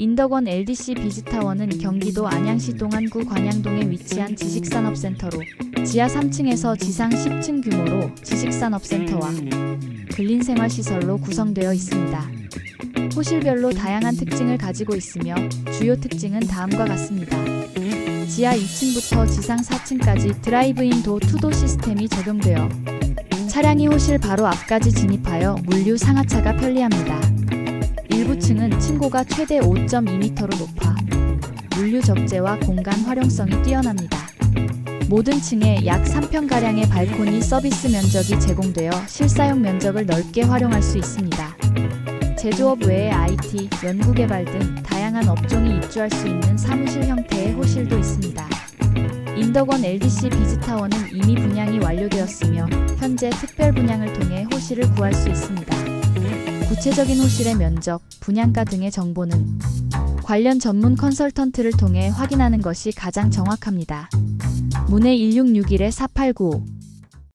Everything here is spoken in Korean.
인덕원 LDC 비즈타워는 경기도 안양시 동안구 관양동에 위치한 지식산업센터로 지하 3층에서 지상 10층 규모로 지식산업센터와 근린생활시설로 구성되어 있습니다. 호실별로 다양한 특징을 가지고 있으며 주요 특징은 다음과 같습니다. 지하 2층부터 지상 4층까지 드라이브인 도 투도 시스템이 적용되어 차량이 호실 바로 앞까지 진입하여 물류 상하차가 편리합니다. 일부 층은 층고가 최대 5.2m로 높아 물류 적재와 공간 활용성이 뛰어납니다. 모든 층에 약 3평가량의 발코니 서비스 면적이 제공되어 실사용 면적을 넓게 활용할 수 있습니다. 제조업 외에 IT, 연구개발 등 다양한 업종이 입주할 수 있는 사무실 형태의 호실도 있습니다. 인덕원 LDC 비즈타워는 이미 분양이 완료되었으며 현재 특별 분양을 통해 호실을 구할 수 있습니다. 구체적인 호실의 면적, 분양가 등의 정보는 관련 전문 컨설턴트를 통해 확인하는 것이 가장 정확합니다. 문의 1661-4895